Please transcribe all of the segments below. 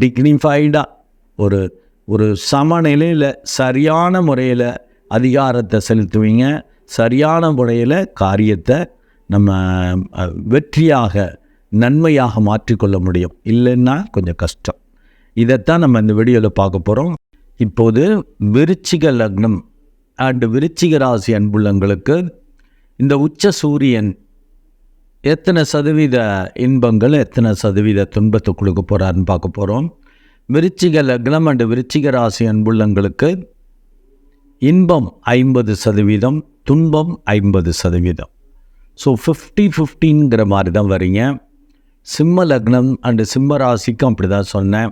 டிக்னிஃபைடாக ஒரு ஒரு சமநிலையில் சரியான முறையில் அதிகாரத்தை செலுத்துவீங்க. சரியான முறையில் காரியத்தை நம்ம வெற்றியாக நன்மையாக மாற்றிக்கொள்ள முடியும். இல்லைன்னா கொஞ்சம் கஷ்டம். இதைத்தான் நம்ம இந்த வீடியோவில் பார்க்க போகிறோம் இப்போது விருச்சிக லக்னம் அண்டு விருச்சிக ராசி அன்புள்ளங்களுக்கு இந்த உச்ச சூரியன் எத்தனை சதவீத இன்பங்கள் எத்தனை சதவீத துன்பத்தை கொடுக்க போகிறாருன்னு பார்க்க போகிறோம் விருச்சிக லக்னம் அண்டு விருச்சிக ராசி அன்புள்ளங்களுக்கு இன்பம் ஐம்பது சதவீதம் துன்பம் ஐம்பது சதவீதம். ஸோ ஃபிஃப்டி ஃபிஃப்டிங்கிற மாதிரி தான் வரீங்க. சிம்ம லக்னம் அண்டு சிம்ம ராசிக்கும் அப்படி தான் சொன்னேன்.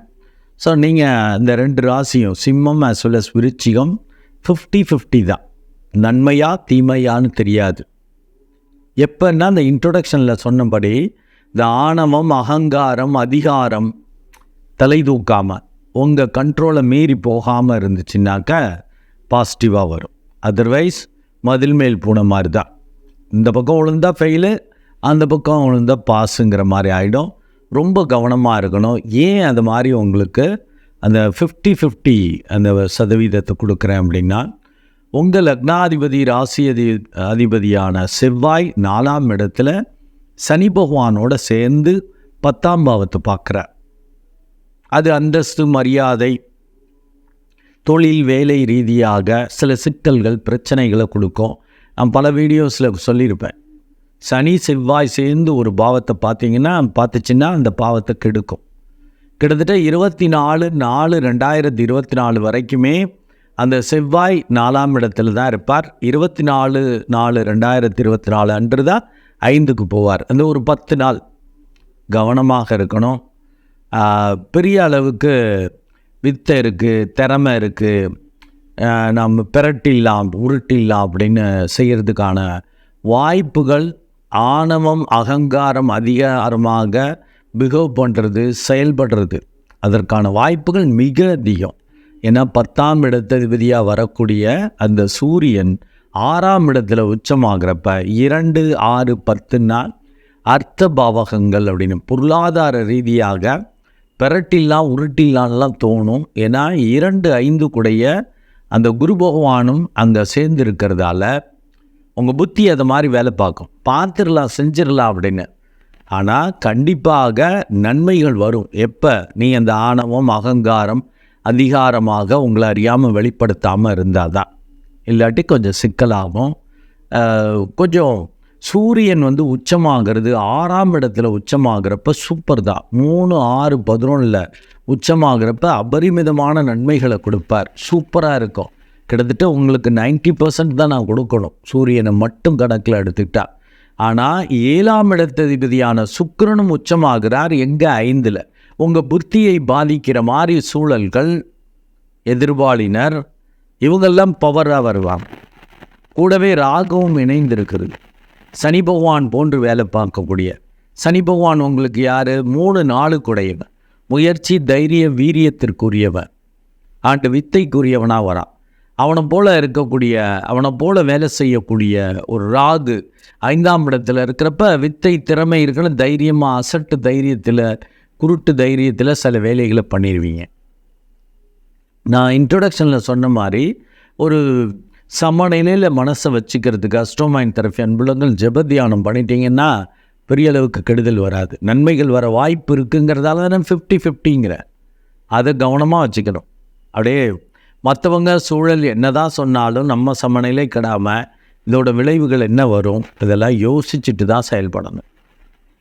ஸோ நீங்கள் இந்த ரெண்டு ராசியும் சிம்மம் as வெல் அஸ் விருச்சிகம் ஃபிஃப்டி ஃபிஃப்டி தான். நன்மையா தீமையான்னு தெரியாது. எப்போன்னா அந்த இன்ட்ரொடக்ஷனில் சொன்னபடி இந்த ஆணவம் அகங்காரம் அதிகாரம் தலை தூக்காமல் உங்கள் கண்ட்ரோலை மீறி போகாமல் இருந்துச்சுன்னாக்க பாசிட்டிவாக வரும். அதர்வைஸ் மதில் மேல் பூனை மாதிரி தான் இந்த பக்கம் விழுந்தா ஃபெயிலு அந்த பக்கம் விழுந்தா பாஸுங்கிற மாதிரி ஆகிடும் ரொம்ப கவனமாக இருக்கணும். ஏன் அது மாதிரி உங்களுக்கு அந்த ஃபிஃப்டி ஃபிஃப்டி அந்த சதவீதத்தை கொடுக்குறேன் அப்படின்னா உங்கள் லக்னாதிபதி ராசி அதி அதிபதியான செவ்வாய் நாலாம் இடத்துல சனி பகவானோட சேர்ந்து பத்தாம் பாவத்தை பார்க்குறார். அது அந்தஸ்து மரியாதை தொழில் வேலை ரீதியாக சில சிக்கல்கள் பிரச்சனைகளை கொடுக்கும். நான் பல வீடியோஸில் சொல்லியிருப்பேன். சனி செவ்வாய் சேர்ந்து ஒரு பாவத்தை பார்த்தீங்கன்னா பார்த்துச்சுன்னா அந்த பாவத்தை கெடுக்கும். கிட்டத்தட்ட இருபத்தி நாலு நாலு ரெண்டாயிரத்தி இருபத்தி நாலு வரைக்குமே அந்த செவ்வாய் நாலாம் இடத்துல தான் இருப்பார். இருபத்தி நாலு நாலு ரெண்டாயிரத்தி இருபத்தி நாலு அன்று தான் ஐந்துக்கு போவார். அந்த ஒரு பத்து நாள் கவனமாக இருக்கணும். பெரிய அளவுக்கு வித்தை இருக்குது திறமை இருக்குது நம்ம பிரட்டிடலாம் உருட்டிடலாம் அப்படின்னு செய்கிறதுக்கான வாய்ப்புகள் ஆணவம் அகங்காரம் அதிகாரமாக பிகவ் பண்ணுறது செயல்படுறது அதற்கான வாய்ப்புகள் மிக அதிகம். ஏன்னா பத்தாம் இடத்ததிபதியாக வரக்கூடிய அந்த சூரியன் ஆறாம் இடத்துல உச்சமாகிறப்ப இரண்டு ஆறு பத்துனால் அர்த்த பாவகங்கள் அப்படின்னு பொருளாதார ரீதியாக பெரட்டில்லாம் உருட்டில்லான்லாம் தோணும். ஏன்னா இரண்டு ஐந்து கூடைய அந்த குரு பகவானும் அங்கே சேர்ந்து இருக்கிறதால உங்கள் புத்தி அதை மாதிரி வேலை பார்க்கும். பார்த்துடலாம் செஞ்சிடலாம் அப்படின்னு. ஆனால் கண்டிப்பாக நன்மைகள் வரும். எப்போ? நீ அந்த ஆணவம் அகங்காரம் அதிகாரமாக உங்களை அறியாமல் வெளிப்படுத்தாமல் இருந்தால் தான் இல்லாட்டி கொஞ்சம் சிக்கலாகும். கொஞ்சம் சூரியன் வந்து உச்சமாகிறது ஆறாம் இடத்துல உச்சமாகிறப்ப சூப்பர் தான். மூணு ஆறு பதினொன்றில் உச்சமாகிறப்ப அபரிமிதமான நன்மைகளை கொடுப்பார். சூப்பராக இருக்கும். கிட்டத்தட்ட உங்களுக்கு 90% பர்சன்ட் தான் நான் கொடுக்கணும். சூரியனை மட்டும் கணக்கில் எடுத்துக்கிட்டா. ஆனால் ஏழாம் இடத்ததிபதியான சுக்கிரனும் உச்சமாகிறார் எங்கே ஐந்தில். உங்கள் புத்தியை பாதிக்கிற மாதிரி சூழல்கள் எதிர்பாலினர் இவங்கெல்லாம் பவராக வருவாங்க. கூடவே ராகவும் இணைந்திருக்கிறது. சனி பகவான் போன்று வேலை பார்க்கக்கூடிய. சனி பகவான் உங்களுக்கு யார்? மூணு நாலு முயற்சி தைரிய வீரியத்திற்குரியவன் ஆண்டு வித்தைக்குரியவனாக வரான் அவனை போல் இருக்கக்கூடிய அவனை போல் வேலை செய்யக்கூடிய ஒரு ராகு ஐந்தாம் இடத்தில் இருக்கிறப்ப வித்தை திறமை இருக்கணும் தைரியமாக அசட்டு தைரியத்தில் குருட்டு தைரியத்தில் சில வேலைகளை பண்ணிடுவீங்க நான் இன்ட்ரொடக்ஷனில் சொன்ன மாதிரி ஒரு சமநிலையில் மனசை வச்சுக்கிறதுக்கு அஸ்ட்ரோமைன் தெரப்பி அன்புலங்கள் ஜெப தியானம் பண்ணிட்டீங்கன்னா பெரிய அளவுக்கு கெடுதல் வராது. நன்மைகள் வர வாய்ப்பு இருக்குங்கிறதால தானே ஃபிஃப்டி ஃபிஃப்டிங்கிற அதை கவனமாக வச்சுக்கணும். அப்படியே மற்றவங்க சூழல் என்ன தான் சொன்னாலும் நம்ம சமநிலை கெடாமல் இதோட விளைவுகள் என்ன வரும்? இதெல்லாம் யோசிச்சுட்டு தான் செயல்படணும்.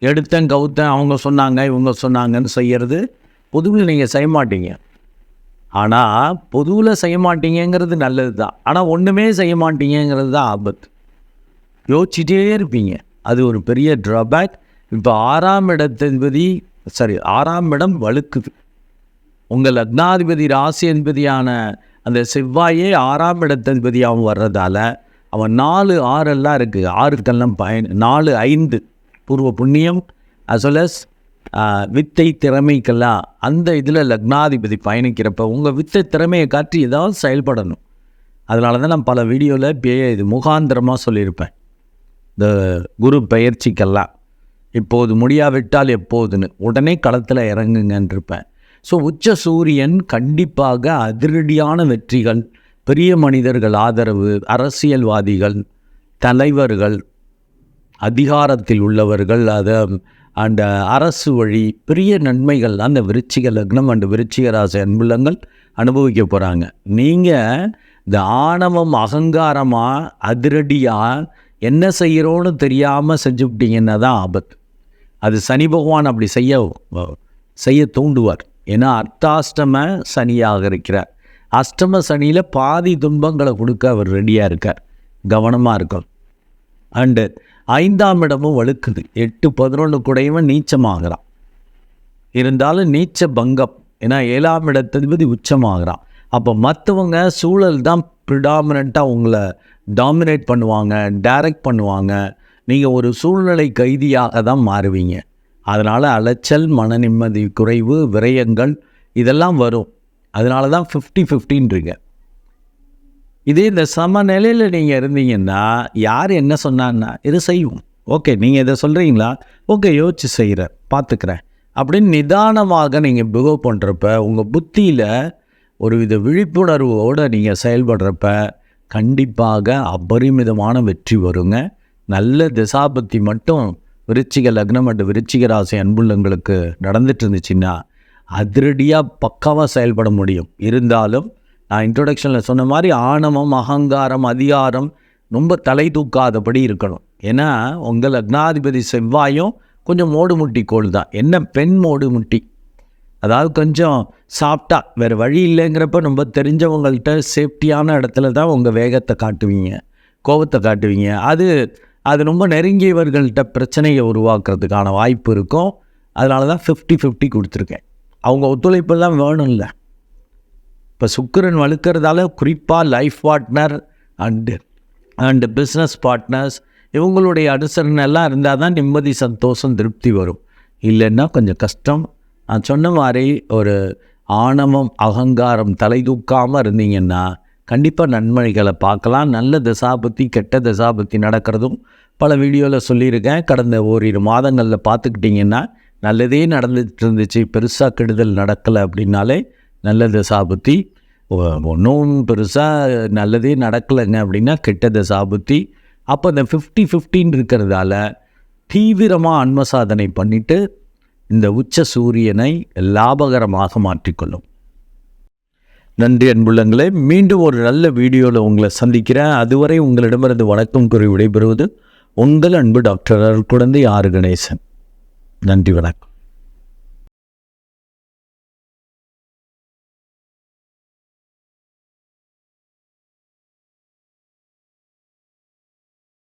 எடுத்தேன் கவுத்தேன் அவங்க சொன்னாங்க இவங்க சொன்னாங்கன்னு செய்கிறது பொதுவில் நீங்கள் செய்ய மாட்டீங்க. ஆனால் பொதுவில் செய்ய மாட்டீங்கங்கிறது நல்லது தான். ஆனால் ஒன்றுமே செய்ய மாட்டீங்கங்கிறது தான் ஆபத்து. யோசிச்சிட்டே இருப்பீங்க. அது ஒரு பெரிய ட்ராபேக் இப்போ ஆறாம் இடத்தின்பதி சரி ஆறாம் இடம் வழுக்குது. உங்கள் லக்னாதிபதி ராசி அதிபதியான அந்த செவ்வாயே ஆறாம் இடத்ததிபதியாகவும் வர்றதால அவன் நாலு ஆறெல்லாம் இருக்குது ஆறுக்கெல்லாம் பயன் நாலு ஐந்து. பூர்வ புண்ணியம் அஸ் வெல் அஸ் வித்தை திறமைக்கெல்லாம் அந்த இதில் லக்னாதிபதி பயணிக்கிறப்ப உங்கள் வித்தை திறமையை காட்டி ஏதாவது செயல்படணும். அதனால தான் நான் பல வீடியோவில் பே இது முகாந்திரமாக சொல்லியிருப்பேன். இந்த குரு பயிற்சிக்கெல்லாம் இப்போது முடியாவிட்டால் எப்போதுன்னு. உடனே களத்தில் இறங்குங்கன்னு இருப்பேன் ஸோ உச்ச சூரியன் கண்டிப்பாக அதிரடியான வெற்றிகள் பெரிய மனிதர்கள் ஆதரவு அரசியல்வாதிகள் தலைவர்கள் அதிகாரத்தில் உள்ளவர்கள் அதை அந்த அரசு வழி பெரிய நன்மைகள் அந்த விருச்சிக லக்னம் அண்டு விருச்சிக ராசி அன்புள்ளங்கள் அனுபவிக்க போகிறாங்க நீங்கள் இந்த ஆணவம் அகங்காரமாக அதிரடியாக என்ன செய்கிறோன்னு தெரியாமல் செஞ்சுவிட்டீங்கன்னா தான் ஆபத்து. அது சனி பகவான் அப்படி செய்ய செய்ய தூண்டுவார். ஏன்னா அர்த்தாஷ்டம சனியாக இருக்கிறார். அஷ்டம சனியில் பாதி துன்பங்களை கொடுக்க அவர் ரெடியாக இருக்கார். கவனமாக இருக்கும் அண்டு ஐந்தாம் இடமும் வழுக்குது. எட்டு பதினொன்று கூடையுமே நீச்சமாகிறான். இருந்தாலும் நீச்ச பங்கம் ஏன்னா ஏழாம் இடத்ததிபதி உச்சமாகிறான். அப்போ மற்றவங்க சூழல் தான் ப்ரிடாமினண்ட்டாக உங்களை டாமினேட் பண்ணுவாங்க டைரக்ட் பண்ணுவாங்க. நீங்கள் ஒரு சூழ்நிலை கைதியாக தான் மாறுவீங்க. அதனால் அலைச்சல் மன நிம்மதி குறைவு விரயங்கள் இதெல்லாம் வரும். அதனால தான் ஃபிஃப்டி ஃபிஃப்டின்றீங்க இதே இந்த சமநிலையில் நீங்கள் இருந்தீங்கன்னா யார் என்ன சொன்னான்னா இது செய்வோம். ஓகே நீங்கள் இதை சொல்கிறீங்களா ஓகே யோசிச்சு செய்கிறேன் பார்த்துக்கிறேன் அப்படின்னு நிதானமாக நீங்கள் பிஹேவ் பண்ணுறப்ப உங்கள் புத்தியில் ஒரு வித விழிப்புணர்வோடு நீங்கள் செயல்படுறப்ப கண்டிப்பாக அபரிமிதமான வெற்றி வருங்க. நல்ல திசாபத்தி மட்டும் விருச்சிக லக்னம் மற்றும் விருச்சிக ராசி அன்புள்ளங்களுக்கு நடந்துட்டு இருந்துச்சுன்னா அதிரடியாக பக்காவாக செயல்பட முடியும். இருந்தாலும் நான் இன்ட்ரொடக்ஷனில் சொன்ன மாதிரி ஆணவம் அகங்காரம் அதிகாரம் ரொம்ப தலை தூக்காதபடி இருக்கணும். ஏன்னா உங்கள் லக்னாதிபதி செவ்வாயும் கொஞ்சம் மோடு முட்டி கோள் தான். என்ன பெண் மோடு முட்டி? அதாவது கொஞ்சம் சாப்பிட்டா வேறு வழி இல்லைங்கிறப்ப ரொம்ப தெரிஞ்சவங்கள்ட்ட சேஃப்டியான இடத்துல தான் உங்கள் வேகத்தை காட்டுவீங்க கோபத்தை காட்டுவீங்க. அது அது ரொம்ப நெருங்கியவர்கள்ட்ட பிரச்சனையை உருவாக்குறதுக்கான வாய்ப்பு இருக்கும். அதனால தான் ஃபிஃப்டி ஃபிஃப்டி கொடுத்துருக்கேன். அவங்க ஒத்துழைப்பு தான் வேணும்ல. இப்போ சுக்கிரன் வலுக்கிறதால குறிப்பாக life partner and and business partners இவங்களுடைய அனுசரணை எல்லாம் இருந்தால் தான் நிம்மதி சந்தோஷம் திருப்தி வரும். இல்லைன்னா கொஞ்சம் கஷ்டம். நான் சொன்ன மாதிரி ஒரு ஆணவம் அகங்காரம் தலை தூக்காமல் இருந்தீங்கன்னா கண்டிப்பாக நன்மைகளை பார்க்கலாம். நல்ல தசாபத்தி கெட்ட தசாபத்தி நடக்கிறதும் பல வீடியோவில் சொல்லியிருக்கேன். கடந்த ஓரிரு மாதங்களில் பார்த்துக்கிட்டிங்கன்னா நல்லதே நடந்துட்டு இருந்துச்சு. பெருசாக கெடுதல் நடக்கலை அப்படின்னாலே நல்ல தசாபுத்தி ஒன்றும் பெருசாக நல்லதே நடக்கலைங்க அப்படின்னா கெட்ட தசாபுத்தி அப்போ இந்த ஃபிஃப்டி ஃபிஃப்டின்னு இருக்கிறதால தீவிரமாக அன்ம சாதனை பண்ணிவிட்டு இந்த உச்ச சூரியனை லாபகரமாக மாற்றிக்கொள்ளும். நன்றி அன்புள்ளங்களே மீண்டும் ஒரு நல்ல வீடியோவில் உங்களை சந்திக்கிறேன். அதுவரை உங்களிடமிருந்து வணக்கம் கூறி விடைபெறுவது உங்கள் அன்பு டாக்டர் குழந்தை ஆறு கணேசன். நன்றி வணக்கம்.